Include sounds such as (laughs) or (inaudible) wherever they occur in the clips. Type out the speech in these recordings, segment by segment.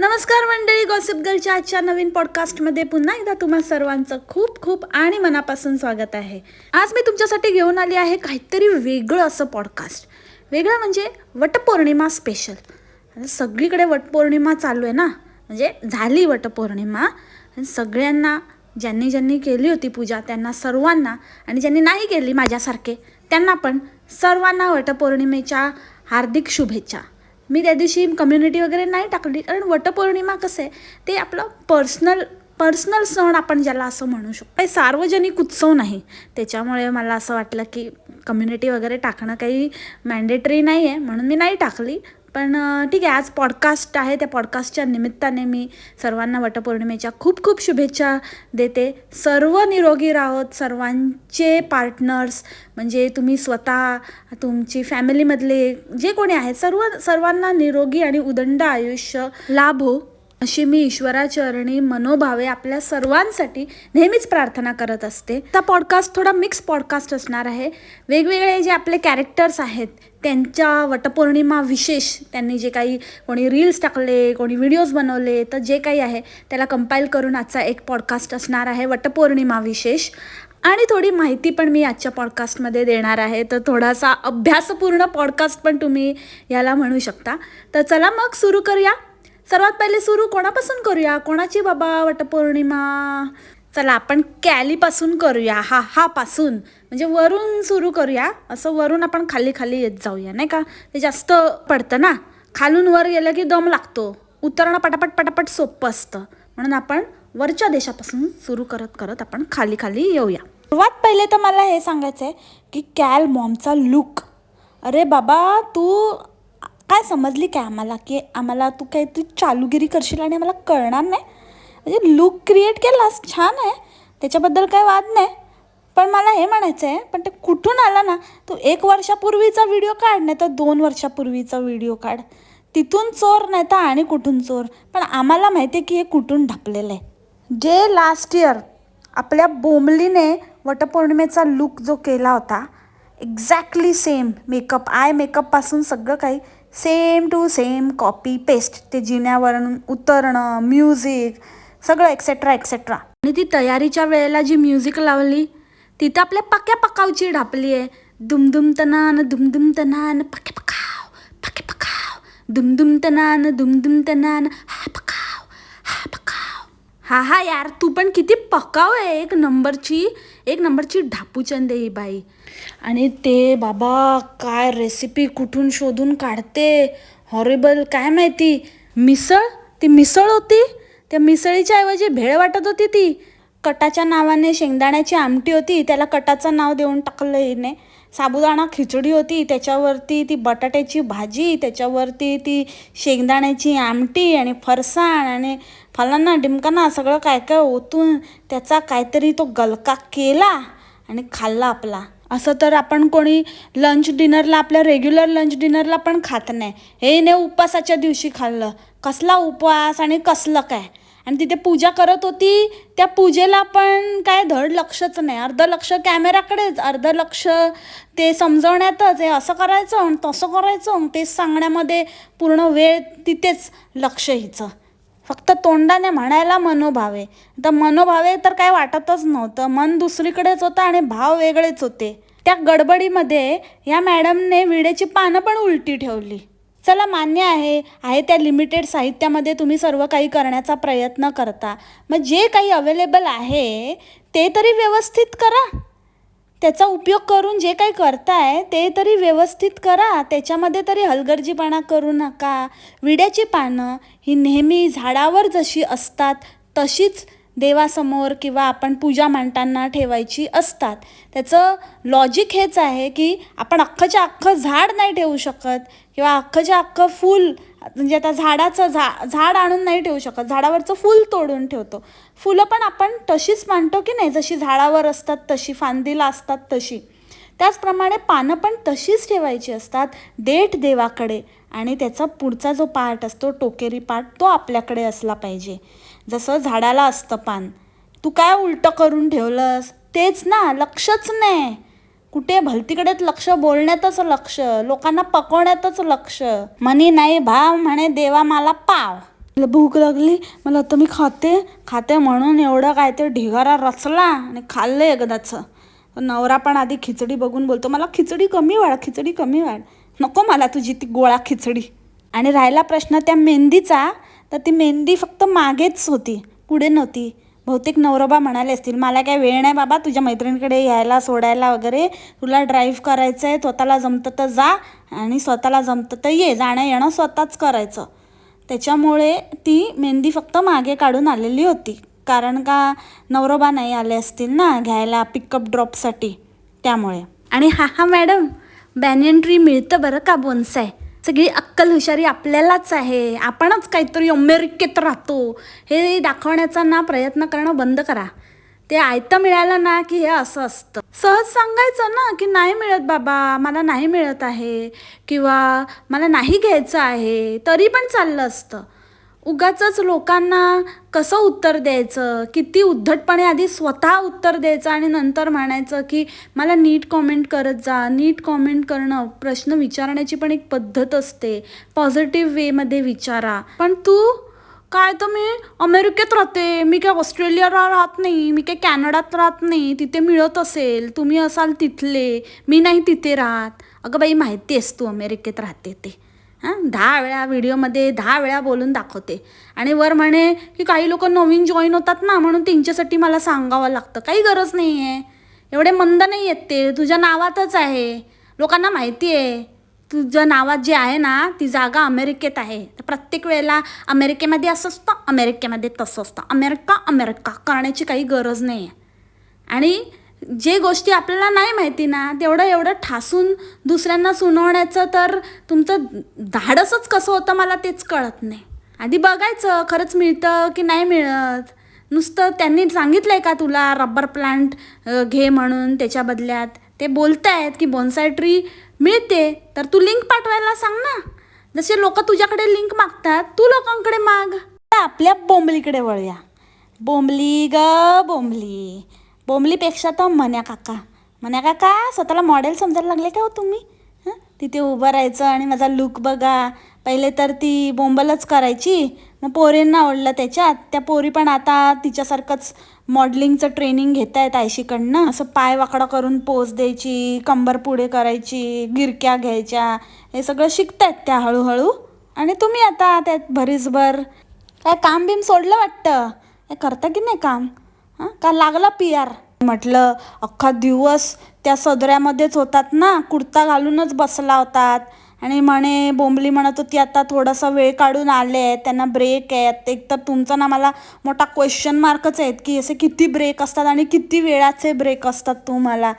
नमस्कार मंडळी गॉसिप गर्लच्या आजच्या नवीन पॉडकास्टमध्ये पुन्हा एकदा तुम्हा सर्वांचं खूप खूप आणि मनापासून स्वागत आहे. आज मी तुमच्यासाठी घेऊन आली आहे काहीतरी वेगळं असं पॉडकास्ट वेगळं म्हणजे वटपौर्णिमा स्पेशल सगळीकडे वटपौर्णिमा चालू आहे ना? म्हणजे झाली वटपौर्णिमा. सगळ्यांना ज्यांनी ज्यांनी केली होती पूजा त्यांना सर्वांना आणि ज्यांनी नाही केली माझ्यासारखे त्यांना पण सर्वांना वटपौर्णिमेच्या हार्दिक शुभेच्छा. मी त्या दिवशी कम्युनिटी वगैरे नाही टाकली. कारण वटपौर्णिमा कसं आहे ते आपलं पर्सनल पर्सनल सण आपण ज्याला असं म्हणू शकतो. काही सार्वजनिक उत्सव नाही. त्याच्यामुळे मला असं वाटलं की कम्युनिटी वगैरे टाकणं काही मॅन्डेटरी नाही आहे म्हणून मी नाही टाकली. पण ठीक आहे आज पॉडकास्ट आहे. त्या पॉडकास्टच्या निमित्ताने मी सर्वांना वटपौर्णिमेच्या खूप खूप शुभेच्छा देते. सर्व निरोगी राहोत. सर्वांचे पार्टनर्स म्हणजे तुम्ही स्वतः तुमची फॅमिलीमधले जे कोणी आहेत सर्व सर्वांना निरोगी आणि उदंड आयुष्य लाभ. हो अशी मी ईश्वराचरणी मनोभावे आपल्या सर्वांसाठी नेहमीच प्रार्थना करत असते. हा पॉडकास्ट थोडा मिक्स पॉडकास्ट असणार आहे. वेगवेगळे जे आपले कॅरेक्टर्स आहेत त्यांच्या वटपौर्णिमा विशेष त्यांनी जे काही कोणी रील्स टाकले कोणी व्हिडिओज बनवले तर जे काही आहे त्याला कंपाईल करून आजचा एक पॉडकास्ट असणार आहे वटपौर्णिमा विशेष. आणि थोडी माहिती पण मी आजच्या पॉडकास्टमध्ये देणार आहे. तर थोडासा अभ्यासपूर्ण पॉडकास्ट पण तुम्ही याला म्हणू शकता. तर चला मग सुरू करूया. सर्वात पहिले सुरू कोणापासून करूया? कोणाची बाबा वटपौर्णिमा? चला आपण कॅलीपासून करूया. हा हा पासून म्हणजे वरून सुरू करूया. असं वरून आपण खाली खाली येत जाऊया नाही का? ते जास्त पडतं ना? खालून वर गेलं की दम लागतो. उतरणं पटापट पटापट सोपं असतं. म्हणून आपण वरच्या देशापासून सुरू करत करत आपण खाली खाली येऊया. सर्वात पहिले तर मला हे सांगायचं आहे की कॅल मॉमचा लुक. अरे बाबा तू काय समजली काय आम्हाला? की आम्हाला तू काही तू चालूगिरी करशील आणि आम्हाला कळणार नाही? म्हणजे लुक क्रिएट केलास छान आहे. त्याच्याबद्दल काही वाद नाही. पण मला हे म्हणायचं आहे पण ते कुठून आला ना? तू एक वर्षापूर्वीचा व्हिडिओ काढ नाही तर दोन वर्षापूर्वीचा व्हिडिओ काढ. तिथून चोर नाही तर आणि कुठून चोर. पण आम्हाला माहिती आहे की हे कुठून ढापलेलं आहे. जे लास्ट इयर आपल्या बोंबलीने वटपौर्णिमेचा लुक जो केला होता एक्झॅक्टली सेम मेकअप आय मेकअपपासून सगळं काही same to same copy paste ते जिन्यावरून उतरणं म्युझिक सगळं एक्सेट्रा एक्सेट्रा आणि ती तयारीच्या वेळेला जी म्युझिक लावली ती तर आपल्या पक्या पकावची ढापली आहे. दुमदुम तनान दुमदुम तनान पके पकाव पके पकाव. दुमदुम तनान दुमदुम तनान हा पकाव हा पकाव. हा हा यार तू पण किती पकाव आहे. एक नंबरची एक नंबरची ढापूचंद ही बाई. आणि ते बाबा काय रेसिपी कुठून शोधून काढते? हॉरेबल काय माहिती? मिसळ? ती मिसळ होती? त्या मिसळीच्या ऐवजी भेळ वाटत होती ती. कटाच्या नावाने शेंगदाण्याची आमटी होती. त्याला कटाचं नाव देऊन टाकलं हिने. साबुदाणा खिचडी होती. त्याच्यावरती ती बटाट्याची भाजी त्याच्यावरती ती शेंगदाण्याची आमटी आणि फरसाण आणि फलांना डिमकांना सगळं काय काय ओतून त्याचा काहीतरी तो गलका केला आणि खाल्ला आपला. असं तर आपण कोणी लंच डिनरला आपल्या रेग्युलर लंच डिनरला पण खात नाही. हे ने उपवासाच्या दिवशी खाल्लं. कसला उपवास आणि कसलं काय? आणि तिथे पूजा करत होती त्या पूजेला पण काय धड लक्षच नाही. अर्ध लक्ष कॅमेराकडेच अर्ध लक्ष ते समजवण्यातच. हे असं करायचं आणि तसं करायचं तेच सांगण्यामध्ये पूर्ण वेळ तिथेच लक्ष हिचं. फक्त तोंडाने म्हणायला मनोभावे. तर मनोभावे तर काय वाटतच नव्हतं. मन दुसरीकडेच होतं आणि भाव वेगळेच होते. त्या गडबडीमध्ये या मॅडमने विड्याची पानं पण उलटी ठेवली. चला मान्य आहे. आहे त्या लिमिटेड साहित्यामध्ये तुम्ही सर्व काही करण्याचा प्रयत्न करता. मग जे काही अवेलेबल आहे ते तरी व्यवस्थित करा. त्याचा उपयोग करून जे काही करताय ते तरी व्यवस्थित करा. त्याच्यामध्ये तरी हलगर्जीपणा करू नका. विड्याची पानं ही नेहमी झाडावर जशी असतात तशीच देवासमोर किंवा आपण पूजा मांडताना ठेवायची असतात. त्याचं लॉजिक हेच आहे की आपण अख्खंच्या अख्खं झाड नाही ठेवू शकत किंवा अख्खच्या अख्खं फूल म्हणजे आता झाडाचं झा झाड आणून नाही ठेवू शकत. झाडावरचं फूल तोडून ठेवतो. फुलं पण आपण तशीच मांडतो की नाही? जशी झाडावर असतात तशी फांदीला असतात तशी. त्याचप्रमाणे पानं पण तशीच ठेवायची असतात देठ देवाकडे. आणि त्याचा पुढचा जो पार्ट असतो टोकेरी पार्ट तो आपल्याकडे असला पाहिजे. जसं झाडाला असतं पान. तू काय उलटं करून ठेवलंस? तेच ना लक्षच नाही. कुठे भलतीकडेच लक्ष बोलण्यातच लक्ष लोकांना पकवण्यातच लक्ष. मनी नाही भाव म्हणे देवा मला पाव. मला भूक लागली मला आता मी खाते. खाते म्हणून एवढं काय ते ढिगारा रचला आणि खाल्लं एकदाचं. नवरा पण आधी खिचडी बघून बोलतो मला खिचडी कमी वाढ खिचडी कमी वाढ. नको मला तुझी ती गोळा खिचडी. आणि राहिला प्रश्न त्या मेहंदीचा तर ती मेहंदी फक्त मागेच होती पुढे नव्हती. बहुतेक नवरोबा म्हणाले असतील मला काय वेळ नाही बाबा तुझ्या मैत्रिणीकडे यायला सोडायला वगैरे. तुला ड्राईव्ह करायचं आहे स्वतःला जमतं तर जा आणि स्वतःला जमतं तर ये. जाणं येणं स्वतःच करायचं. त्याच्यामुळे ती मेहंदी फक्त मागे काढून आलेली होती. कारण का नवरोबा नाही आले असतील ना घ्यायला पिकअप ड्रॉपसाठी त्यामुळे. आणि हा हा मॅडम बॅनियन ट्री मिळतं बरं का बोन्साय सगळी अक्कल हुशारी आपल्यालाच आहे. आपणच काहीतरी अमेरिकेत राहतो. हे दाखवण्याचा ना प्रयत्न करणं बंद करा. ते आयतं मिळालं ना की हे असं असतं. सहज सांगायचं ना की नाही मिळत बाबा मला नाही मिळत आहे किंवा मला नाही घ्यायचं आहे तरी पण चाललं असतं. उगाच लोकांना कसं उत्तर द्यायचं? किती उद्धटपणे आधी स्वतः उत्तर द्यायचं आणि नंतर म्हणायचं की मला नीट कॉमेंट करत जा. नीट कॉमेंट करणं प्रश्न विचारण्याची पण एक पद्धत असते. पॉझिटिव्ह वेमध्ये विचारा. पण तू काय तर मी अमेरिकेत राहते. मी काय ऑस्ट्रेलियाला राहत नाही. मी काय कॅनडात राहत नाही. तिथे मिळत असेल. तुम्ही असाल तिथले. मी नाही तिथे राहत. अगं बाई माहिती आहेस तू अमेरिकेत राहते ते. हां दहा वेळा व्हिडिओमध्ये दहा वेळा बोलून दाखवते. आणि वर म्हणे की काही लोक नवीन जॉईन होतात ना म्हणून त्यांच्यासाठी मला सांगावं लागतं. काही गरज नाही आहे एवढे मंद नाही येत ते. तुझ्या नावातच आहे. लोकांना माहिती आहे तुझ्या नावात जे आहे ना ती जागा अमेरिकेत आहे. तर प्रत्येक वेळेला अमेरिकेमध्ये असं असतं अमेरिकेमध्ये तसं असतं. अमेरिका अमेरिका करण्याची काही गरज नाही आहे आणि जे गोष्टी आपल्याला नाही माहिती ना तेवढं एवढं ठासून दुसऱ्यांना सुनावण्याचं तर तुमचं धाडसच कसं होतं मला तेच कळत नाही. आधी बघायचं खरंच मिळतं की नाही मिळत? नुसतं त्यांनी सांगितलं आहे का तुला रबर प्लांट घे म्हणून त्याच्या बदल्यात? ते बोलत आहेत की बोन्साय ट्री मिळते तर तू लिंक पाठवायला सांग ना. जसे लोक तुझ्याकडे लिंक मागतात तू लोकांकडे माग. आपल्या बोंबलीकडे वळूया. बोंबली ग बोंबली. बोंबलीपेक्षा तर म्हण्या काका. म्हण्या काका स्वतःला मॉडेल समजायला लागले का हो तुम्ही? तिथे उभं राहायचं आणि माझा लुक बघा. पहिले तर ती बोंबलच करायची. मग पोरींना आवडलं त्याच्यात. त्या पोरी पण आता तिच्यासारखंच मॉडलिंगचं ट्रेनिंग घेत आहेत आयशीकडनं. असं पाय वाकडा करून पोज द्यायची कंबर पुढे करायची गिरक्या घ्यायच्या. हे सगळं शिकतायत त्या हळूहळू. आणि तुम्ही आता त्यात भरीसभर. काय काम बिम सोडलं वाटतं? हे करता की नाही काम? हां? का लागला पी आर म्हटलं अख्खा दिवस त्या सदऱ्यामध्येच होतात ना कुर्ता घालूनच बसला होतात. आणि म्हणे बोंबली म्हणत होती आता थोडासा वेळ काढून आले आहेत त्यांना ब्रेक आहेत. एक तर तुमचा ना मला मोठा क्वेश्चन मार्कच आहेत की असे किती ब्रेक असतात आणि किती वेळाचे ब्रेक असतात तुम्हाला?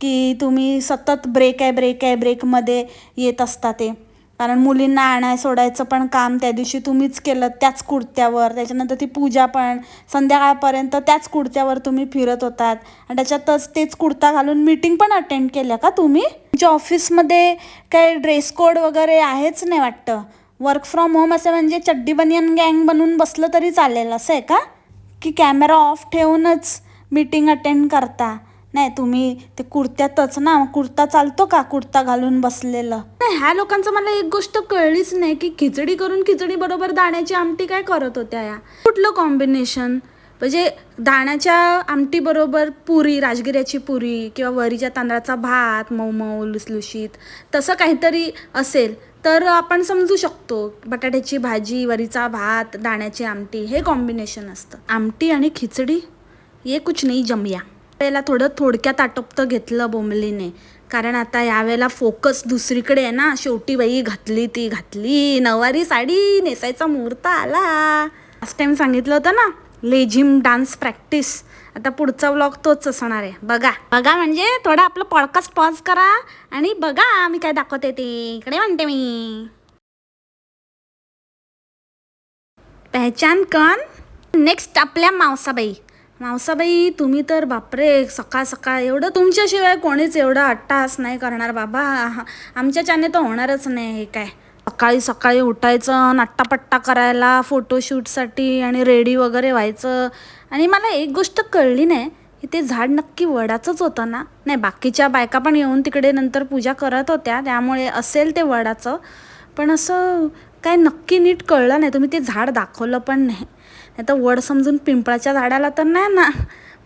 की तुम्ही सतत ब्रेक आहे ब्रेक आहे ब्रेकमध्ये येत असता ते. कारण मुलींना आणाय सोडायचं पण काम त्या दिवशी तुम्हीच केलं त्याच कुर्त्यावर त्याच्यानंतर ती पूजा पण संध्याकाळपर्यंत त्याच कुर्त्यावर तुम्ही फिरत होतात. आणि त्याच्यातच तेच कुर्ता घालून मीटिंग पण अटेंड केल्या का तुम्ही? तुमच्या ऑफिसमध्ये काही ड्रेस कोड वगैरे आहेच नाही वाटतं? वर्क फ्रॉम होम असं म्हणजे चड्डी बनियन गँग बनवून बसलं तरी चालेल असं आहे का? की कॅमेरा ऑफ ठेवूनच मीटिंग अटेंड करता? नाही तुम्ही ते कुर्त्यातच ना कुर्ता चालतो का कुर्ता घालून बसलेलं? नाही ह्या लोकांचं मला एक गोष्ट कळलीच नाही की खिचडी करून खिचडी बरोबर दाण्याची आमटी काय करत होत्या या? कुठलं कॉम्बिनेशन म्हणजे दाण्याच्या आमटी बरोबर पुरी राजगिऱ्याची पुरी किंवा वरीच्या तांदळाचा भात मऊ मऊ लुसलुशीत तसं काहीतरी असेल तर आपण समजू शकतो. बटाट्याची भाजी वरीचा भात दाण्याची आमटी हे कॉम्बिनेशन असतं. आमटी आणि खिचडी ये कुछ नाही जमया. वेळेला थोडं थोडक्यात आटोपतं घेतलं बोंबलीने कारण आता यावेळेला फोकस दुसरीकडे आहे ना. शेवटी बाई घातली ती घातली. नऊवारी साडी नेसायचा मुहूर्त आला. लास्ट टाइम सांगितलं होतं ना लेझिम डान्स प्रॅक्टिस. आता पुढचा व्लॉग तोच असणार आहे. बघा. बघा म्हणजे थोडा आपलं पॉडकास्ट पॉज करा आणि बघा मी काय दाखवते ते. इकडे म्हणते मी. पहचान कन नेक्स्ट आपल्या मावसाबाई. मावसाबाई तुम्ही तर बापरे सकाळ सकाळ एवढं तुमच्याशिवाय कोणीच एवढं अट्टास नाही करणार बाबा. आमच्याच्याने तर होणारच नाही हे काय. सकाळी सकाळी उठायचं नट्टापट्टा करायला फोटोशूटसाठी आणि रेडी वगैरे व्हायचं. आणि मला एक गोष्ट कळली नाही की ते झाड नक्की वडाचंच होतं ना? नाही बाकीच्या बायका पण येऊन तिकडे नंतर पूजा करत होत्या त्यामुळे असेल ते वडाचं. पण असं काय नक्की नीट कळलं नाही. तुम्ही ते झाड दाखवलं पण नाही. नाही तर वड समजून पिंपळाच्या झाडाला तर नाही ना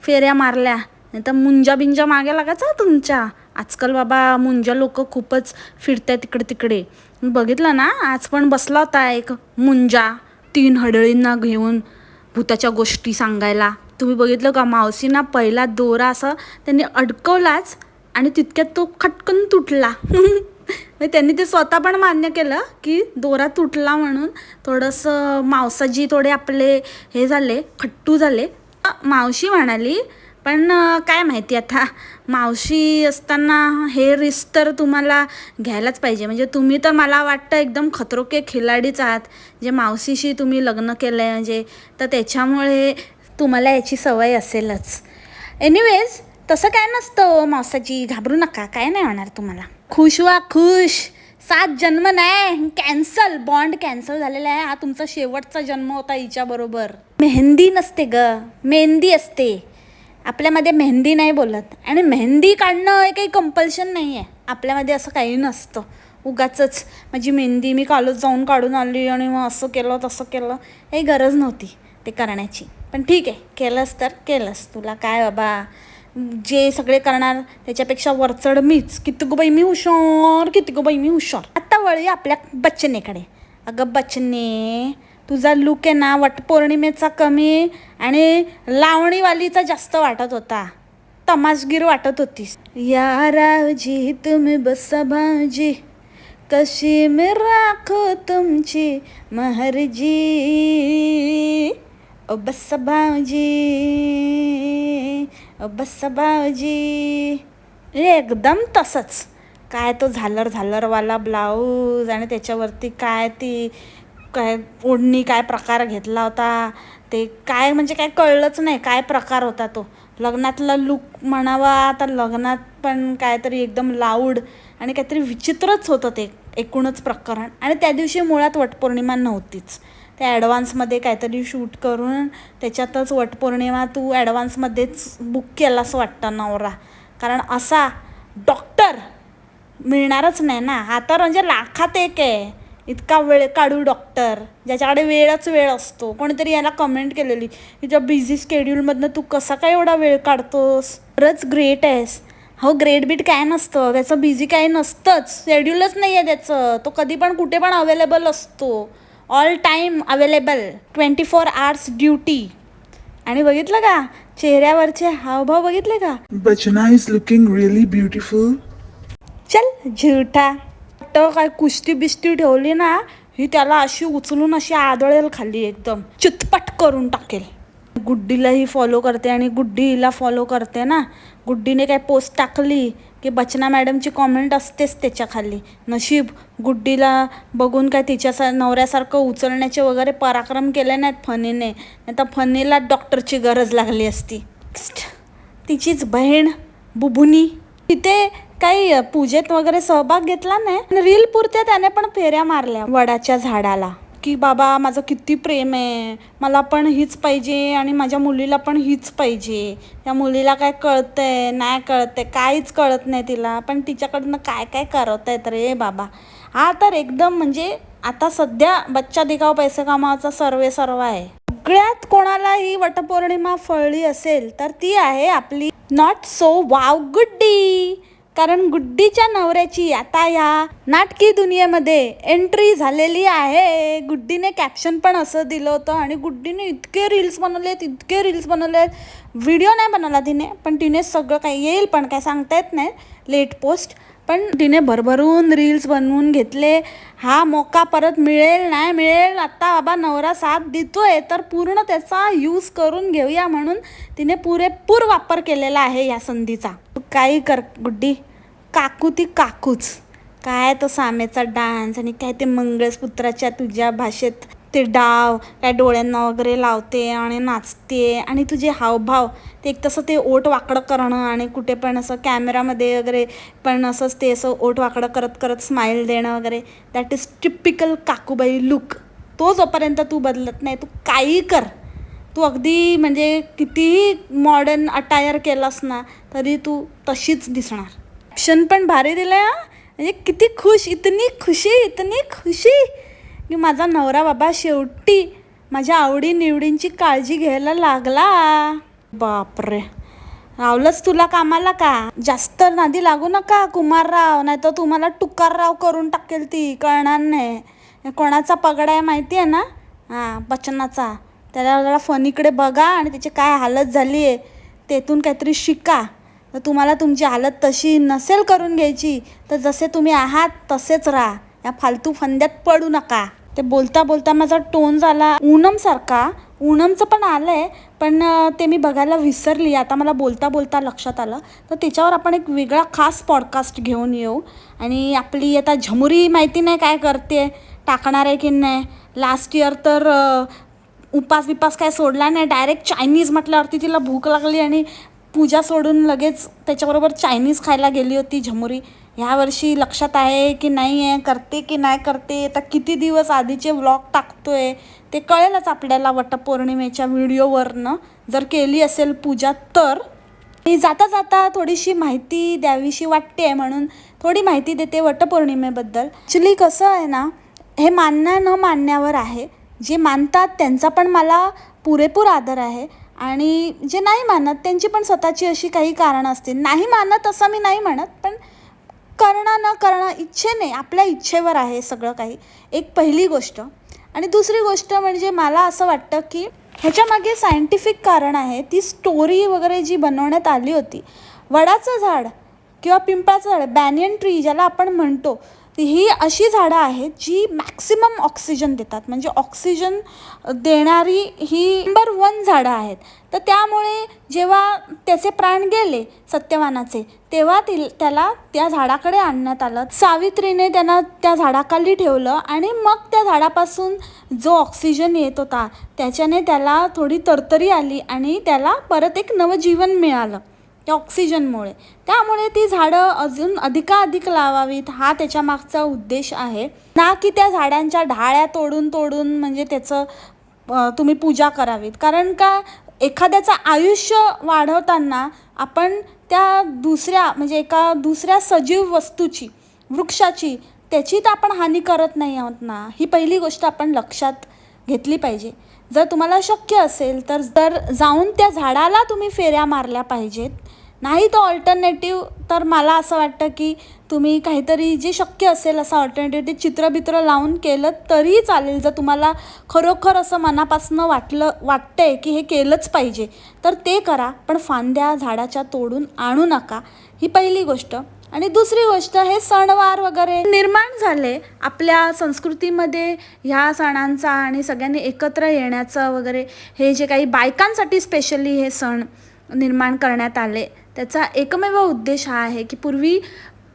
फेऱ्या मारल्या. नाही तर मुंजा बिंजा मागे लागायचा तुमच्या. आजकाल बाबा मुंजा लोक खूपच फिरतात तिकडे. तिकडे बघितलं ना आज पण बसला होता एक मुंजा तीन हडळींना घेऊन भूताच्या गोष्टी सांगायला. तुम्ही बघितलं का मावशीना पहिला दोरा असं त्यांनी अडकवलाच आणि तितक्यात तो खटकन तुटला. (laughs) म्हणजे त्यांनी ते स्वतः पण मान्य केलं की दोरा तुटला म्हणून थोडंसं मावसाजी थोडे आपले हे झाले खट्टू झाले. मावशी म्हणाली पण काय माहिती आता मावशी असताना हे रिस्क तर तुम्हाला घ्यायलाच पाहिजे. म्हणजे तुम्ही तर मला वाटतं एकदम खतरोके खिलाडीच आहात. जे मावशीशी तुम्ही लग्न केलं आहे म्हणजे तर त्याच्यामुळे तुम्हाला याची सवय असेलच. एनिवेज तसं काय नसतं हो, मावसाची घाबरू नका. काय नाही होणार तुम्हाला. खुश व्हा खुश. सात जन्म नाही कॅन्सल बॉन्ड कॅन्सल झालेला आहे. हा तुमचा शेवटचा जन्म होता हिच्याबरोबर मेहंदी नसते ग मेहंदी असते. आपल्यामध्ये मेहंदी नाही बोलत. आणि मेहंदी काढणं हे काही कंपल्शन नाही आहे आपल्यामध्ये असं काही नसतं. उगाचच. माझी मेहंदी मी कालच जाऊन काढून आली आणि मग असं केलं तसं केलं. काही गरज नव्हती ते करण्याची. पण ठीक आहे केलंस तर केलंस. तुला काय बाबा? जे सगळे करणार त्याच्यापेक्षा वरचढ मीच. किती गो बाई मी हुशार किती गो बाई मी हुशार. आता वळी आपल्या बच्चनेकडे. अगं बच्चने तुझा लुक आहे ना वटपौर्णिमेचा कमी आणि लावणीवालीचा जास्त वाटत होता. तमाशगीर वाटत होतीस. या रावजी तुम्ही बसा भाऊजी कशी मी राखो तुमची महरजी? ओ बस भाऊजी बसबाजी. एकदम तसंच. काय तो झालर झालरवाला ब्लाऊज आणि त्याच्यावरती काय ती काय ओढणी काय प्रकार घेतला होता ते काय म्हणजे काय कळलंच नाही काय प्रकार होता तो. लग्नातला लुक म्हणावा आता लग्नात पण काहीतरी एकदम लाऊड आणि काहीतरी विचित्रच होतं ते एकूणच प्रकरण. आणि त्या दिवशी मुळात वटपौर्णिमा नव्हतीच. त्या ॲडव्हान्समध्ये काहीतरी शूट करून त्याच्यातच वटपौर्णिमा तू ॲडव्हान्समध्येच बुक केला असं वाटतं नवरा. कारण असा डॉक्टर मिळणारच नाही ना. हा तर म्हणजे लाखात एक आहे. इतका वेळ काढू डॉक्टर ज्याच्याकडे वेळच वेळ असतो. कोणीतरी याला कमेंट केलेली तुझ्या बिझी स्केड्यूलमधनं तू कसा काय एवढा वेळ काढतोस? खरंच ग्रेट आहेस. हो ग्रेट बीट काय नसतं. त्याचं बिझी काही नसतंच. शेड्यूलच नाही आहे त्याचं. तो कधी पण कुठे पण अवेलेबल असतो. All time available twenty four hours duty आणि बघितलं का? चेहऱ्यावरचे हावभाव बघितले का? Bachana is looking really beautiful. चल झुटा तो काय कुस्ती बिस्ती ठेवली ना ही त्याला अशी उचलून अशी आदळेल खाली एकदम. चितपट करून टाकेल. गुड्डीलाही फॉलो करते आणि गुड्डी हिला फॉलो करते ना. गुड्डीने काय पोस्ट टाकली की बचना मॅडमची कॉमेंट असतेच त्याच्याखाली. नशीब गुड्डीला बघून काय तिच्या नवऱ्यासारखं उचलण्याचे वगैरे पराक्रम केले नाहीत फनीने. नाही तर फनीला डॉक्टरची गरज लागली असती. तिचीच बहीण बुबुनी. तिथे काही पूजेत वगैरे सहभाग घेतला नाही. रील पुरत्या त्याने पण फेऱ्या मारल्या वडाच्या झाडाला. की बाबा माझं किती प्रेम आहे. मला पण हीच पाहिजे आणि माझ्या मुलीला पण हीच पाहिजे. त्या मुलीला काय कळतंय नाही कळतंय काहीच कळत नाही तिला. पण तिच्याकडनं काय काय करत आहेत रे बाबा. हा तर एकदम म्हणजे आता सध्या बच्चा दिगाव पैसे कामाचा सर्वे सर्व आहे. सगळ्यात कोणाला ही वटपौर्णिमा फळली असेल तर ती आहे आपली नॉट सो वाव गुड्डी. कारण गुड्डीच्या नवऱ्याची आता या नाटकी दुनियेमध्ये एंट्री झालेली आहे. गुड्डीने कॅप्शन पण असं दिलं होतं आणि गुड्डीने इतके रील्स बनवलेत इतके रील्स बनवलेत. व्हिडिओ नाही बनवला तिने पण तिने सगळं काही येईल पण काय सांगता येत नाही. लेट पोस्ट पण तिने भरभरून रील्स बनवून घेतले. हा मोका परत मिळेल नाही मिळेल आत्ता बाबा नवरा साथ देतोय तर पूर्ण त्याचा यूज करून घेऊया म्हणून तिने पुरेपूर वापर केलेला आहे या संधीचा. काही कर गुड्डी. काकू ती काकूच. काय तो सामेचा डान्स आणि काय ते मंगळसूत्राच्या तुझ्या भाषेत ते डाव काय डोळ्यांना वगैरे लावते आणि नाचते आणि तुझे हावभाव. ते एक तसं ते ओट वाकडं करणं आणि कुठे पण असं कॅमेरामध्ये वगैरे पण असंच ते असं ओट वाकडं करत करत स्माईल देणं वगैरे. दॅट इज टिपिकल काकूबाई लुक तो जोपर्यंत तू बदलत नाही तू काही कर. तू अगदी म्हणजे कितीही मॉडर्न अटायर केलास ना तरी तू तशीच दिसणार. ऑप्शन पण भारी दिलं आहे हा. म्हणजे किती खुश इतनी खुशी इतनी खुशी. की माझा नवरा बाबा शेवटी माझ्या आवडीनिवडींची काळजी घ्यायला लागला. बापरे. रावलंच तुला कामाला का? जास्त नादी लागू नका कुमारराव. नाही तर तुम्हाला टुकारराव करून टाकेल ती. कळणार नाही. कोणाचा पगडा आहे माहिती आहे ना? हां बचनाचा. त्याला जरा फनीकडे बघा आणि त्याची काय हालत झाली आहे तेथून काहीतरी शिका. तर तुम्हाला तुमची हालत तशी नसेल करून घ्यायची तर जसे तुम्ही आहात तसेच राहा. या फालतू फंद्यात पडू नका. ते बोलता बोलता माझा टोन झाला उणमसारखा उणमचं पण आलं आहे पण ते मी बघायला विसरली. आता मला बोलता बोलता लक्षात आलं. तर त्याच्यावर आपण एक वेगळा खास पॉडकास्ट घेऊन येऊ. आणि आपली आता झमुरी माहिती नाही काय करते टाकणार आहे की नाही? लास्ट इयर तर उपास बिपास काय सोडला नाही. डायरेक्ट चायनीज म्हटल्यावरती तिला भूक लागली आणि पूजा सोडून लगेच त्याच्याबरोबर चायनीज खायला गेली होती झमुरी. ह्या वर्षी लक्षात आहे की नाही आहे करते की नाही करते आता किती दिवस आधीचे व्लॉग टाकतोय. ते कळेलच आपल्याला वटपौर्णिमेच्या व्हिडिओवरनं. जर केली असेल पूजा तर. मी जाता जाता थोडीशी माहिती द्यावीशी वाटते म्हणून थोडी माहिती देते वटपौर्णिमेबद्दल. ॲक्च्युली कसं आहे ना हे मानण्या न मानण्यावर आहे. जे मानतात त्यांचा पण मला पुरेपूर आदर आहे आणि जे नाही मानत त्यांची पण स्वतःची अशी काही कारणं असतील. नाही मानत असं मी नाही म्हणत पण करणं न करणं इच्छेने आपल्या इच्छेवर आहे सगळं काही. एक पहिली गोष्ट. आणि दुसरी गोष्ट म्हणजे मला असं वाटतं की ह्याच्यामागे सायंटिफिक कारण आहे ती स्टोरी वगैरे जी बनवण्यात आली होती. वडाचं झाड किंवा पिंपळाचं झाड बॅनियन ट्री ज्याला आपण म्हणतो ही अशी झाडं आहेत जी मॅक्सिमम ऑक्सिजन देतात. म्हणजे ऑक्सिजन देणारी ही नंबर वन झाडं आहेत. तर त्यामुळे जेव्हा त्याचे प्राण गेले सत्यवानाचे तेव्हा ति त्याला त्या झाडाकडे आणण्यात आलं. सावित्रीने त्यांना त्या झाडाखाली ठेवलं आणि मग त्या झाडापासून जो ऑक्सिजन येत होता त्याच्याने त्याला थोडी तरतरी आली आणि त्याला परत एक नवजीवन मिळालं. त्या ऑक्सिजनमुळे. त्यामुळे ती झाडं अजून अधिकाधिक लावावीत हा त्याच्या मागचा उद्देश आहे. ना की त्या झाडांच्या ढाळ्या तोडून तोडून म्हणजे त्याचं तुम्ही पूजा करावीत. कारण का एखाद्याचं आयुष्य वाढवताना आपण त्या दुसऱ्या म्हणजे एका दुसऱ्या सजीव वस्तूची वृक्षाची त्याची तर आपण हानी करत नाही आहोत ना? ही पहिली गोष्ट आपण लक्षात घेतली पाहिजे. जर तुम्हाला शक्य असेल तर जर जाऊन त्या झाडाला तुम्ही फेऱ्या मारल्या पाहिजेत. नाही तर ऑल्टरनेटिव्ह तर मला असं वाटतं की तुम्ही काहीतरी जे शक्य असेल असं ऑल्टरनेटिव्ह ते चित्रबित्र लावून केलं तरीही चालेल. जर तुम्हाला खरोखर असं मनापासून वाटलं वाटतंय की हे केलंच पाहिजे तर ते करा. पण फांद्या झाडाच्या तोडून आणू नका. ही पहिली गोष्ट. आणि दुसरी गोष्ट हे सणवार वगैरे निर्माण झाले आपल्या संस्कृतीमध्ये ह्या सणांचा आणि सगळ्यांनी एकत्र येण्याचं वगैरे हे जे काही बायकांसाठी स्पेशली हे सण निर्माण करण्यात आले त्याचा एकमेव उद्देश हा आहे की पूर्वी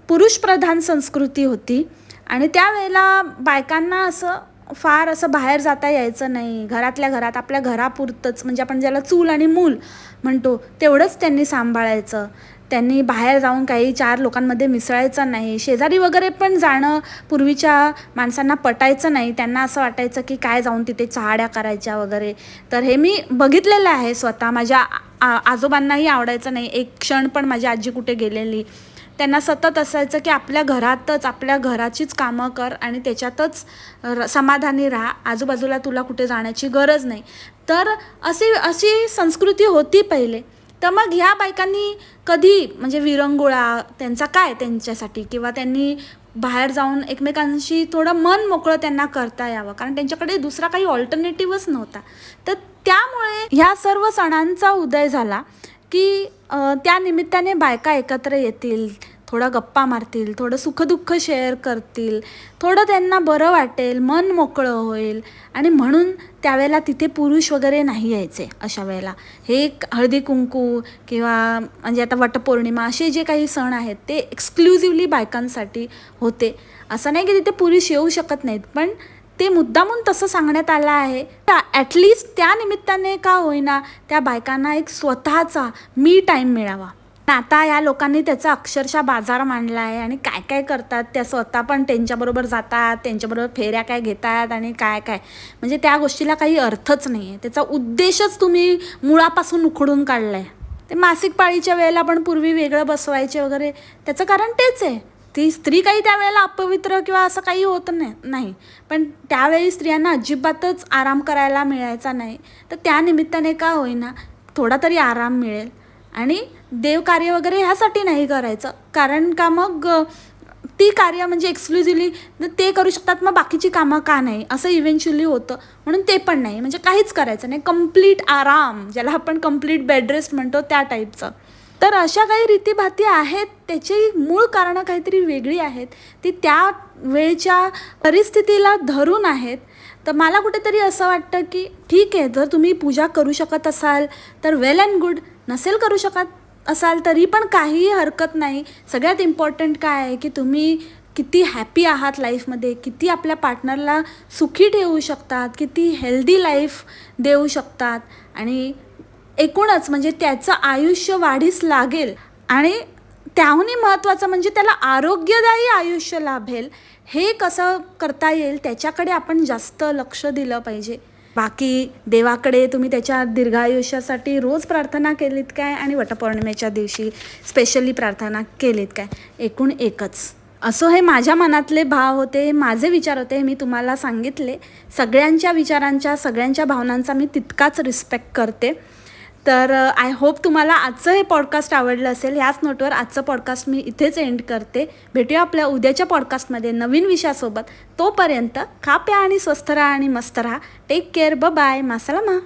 पुरुषप्रधान संस्कृती होती आणि त्यावेळेला बायकांना असं फार असं बाहेर जाता यायचं नाही. घरातल्या घरात आपल्या घरापुरतंच म्हणजे आपण ज्याला चूल आणि मूल म्हणतो तेवढंच त्यांनी सांभाळायचं. त्यांनी बाहेर जाऊन काही चार लोकांमध्ये मिसळायचं नाही. शेजारी वगैरे पण जाणं पूर्वीच्या माणसांना पटायचं नाही. त्यांना असं वाटायचं की काय जाऊन तिथे चहाड्या करायच्या वगैरे. तर हे मी बघितलेलं आहे स्वतः. माझ्या आ- आजोबांनाही आवडायचं नाही. एक क्षण पण माझी आजी कुठे गेलेली. त्यांना सतत असायचं की आपल्या घरातच आपल्या घराचीच कामं कर आणि त्याच्यातच र समाधानी राहा. आजूबाजूला तुला कुठे जाण्याची गरज नाही. तर अशी अशी संस्कृती होती पहिले. तर मग ह्या बायकांनी कधी म्हणजे विरंगुळा त्यांचा काय त्यांच्यासाठी? किंवा त्यांनी बाहेर जाऊन एकमेकांशी थोडं मन मोकळं त्यांना करता यावं? कारण त्यांच्याकडे दुसरा काही ऑल्टरनेटिव्हच नव्हता. तर त्यामुळे ह्या सर्व सणांचा उदय झाला की त्या निमित्ताने बायका एकत्र येतील. थोडं गप्पा मारतील थोडं सुखदुःख शेअर करतील थोडं त्यांना बरं वाटेल मन मोकळं होईल. आणि म्हणून त्यावेळेला तिथे पुरुष वगैरे नाही यायचे अशा वेळेला. हे एक हळदी कुंकू किंवा म्हणजे आता वटपौर्णिमा असे जे काही सण आहेत ते एक्सक्लुझिव्हली बायकांसाठी होते. असं नाही की तिथे पुरुष येऊ शकत नाहीत पण ते मुद्दामून तसं सांगण्यात आलं आहे. ॲटलिस्ट त्या निमित्ताने का होईना त्या बायकांना एक स्वतःचा मी टाईम मिळावा. आता या लोकांनी त्याचा अक्षरशः बाजार मांडला आहे आणि काय काय करतात त्या स्वतः पण त्यांच्याबरोबर जातात त्यांच्याबरोबर फेऱ्या काय घेतात आणि काय काय. म्हणजे त्या गोष्टीला काही अर्थच नाही आहे त्याचा उद्देशच तुम्ही मुळापासून उखडून काढला आहे ते मासिक पाळीच्या वेळेला पण पूर्वी वेगळं बसवायचे वगैरे त्याचं कारण तेच आहे. ती स्त्री काही त्यावेळेला अपवित्र किंवा असं काही होत नाही नाही. पण त्यावेळी स्त्रियांना अजिबातच आराम करायला मिळायचा नाही. तर त्या निमित्ताने का होईना थोडा तरी आराम मिळेल. आणि देवकार्य वगैरे ह्यासाठी नाही करायचं. कारण का मग ती कार्य म्हणजे एक्सक्लुझिव्हली ते करू शकतात मग बाकीची कामं का नाही? असं इव्हेंच्युअली होतं. म्हणून ते पण नाही. म्हणजे काहीच करायचं नाही. कंप्लीट आराम ज्याला आपण कंप्लीट बेडरेस्ट म्हणतो त्या टाईपचं तर अशा काही रीतीभाती आहेत. त्याची मूळ कारणं काहीतरी वेगळी आहेत. ती त्या वेळच्या परिस्थितीला धरून आहेत. तर मला कुठेतरी असं वाटतं की ठीक आहे जर तुम्ही पूजा करू शकत असाल तर वेल अँड गुड नसेल करू शकत असाल तरी पण काहीही हरकत नाही. सगळ्यात इम्पॉर्टंट काय आहे की तुम्ही किती हॅपी आहात लाईफमध्ये किती आपल्या पार्टनरला सुखी ठेवू शकतात किती हेल्दी लाईफ देऊ शकतात. आणि एकूणच म्हणजे त्याचं आयुष्य वाढीस लागेल. आणि त्याहूनही महत्त्वाचं म्हणजे त्याला आरोग्यदायी आयुष्य लाभेल. हे कसं करता येईल त्याच्याकडे आपण जास्त लक्ष दिलं पाहिजे. बाकी देवाकडे तुम्ही त्याच्या दीर्घायुष्यासाठी रोज प्रार्थना केलीत काय आणि वटपौर्णिमेच्या दिवशी स्पेशली प्रार्थना केलीत काय? एकूण एकच. असो हे माझ्या मनातले भाव होते माझे विचार होते मी तुम्हाला सांगितले. सगळ्यांच्या विचारांच्या सगळ्यांच्या भावनांचा मी तितकाच रिस्पेक्ट करते. तर आय होप तुम्हाला आजचं हे पॉडकास्ट आवडलं असेल. ह्याच नोटवर आजचं पॉडकास्ट मी इथेच एंड करते. भेटूया आपल्या उद्याच्या पॉडकास्टमध्ये नवीन विषयासोबत. तोपर्यंत खा प्या आणि स्वस्थ राहा आणि मस्त राहा. टेक केअर ब बाय मासालामा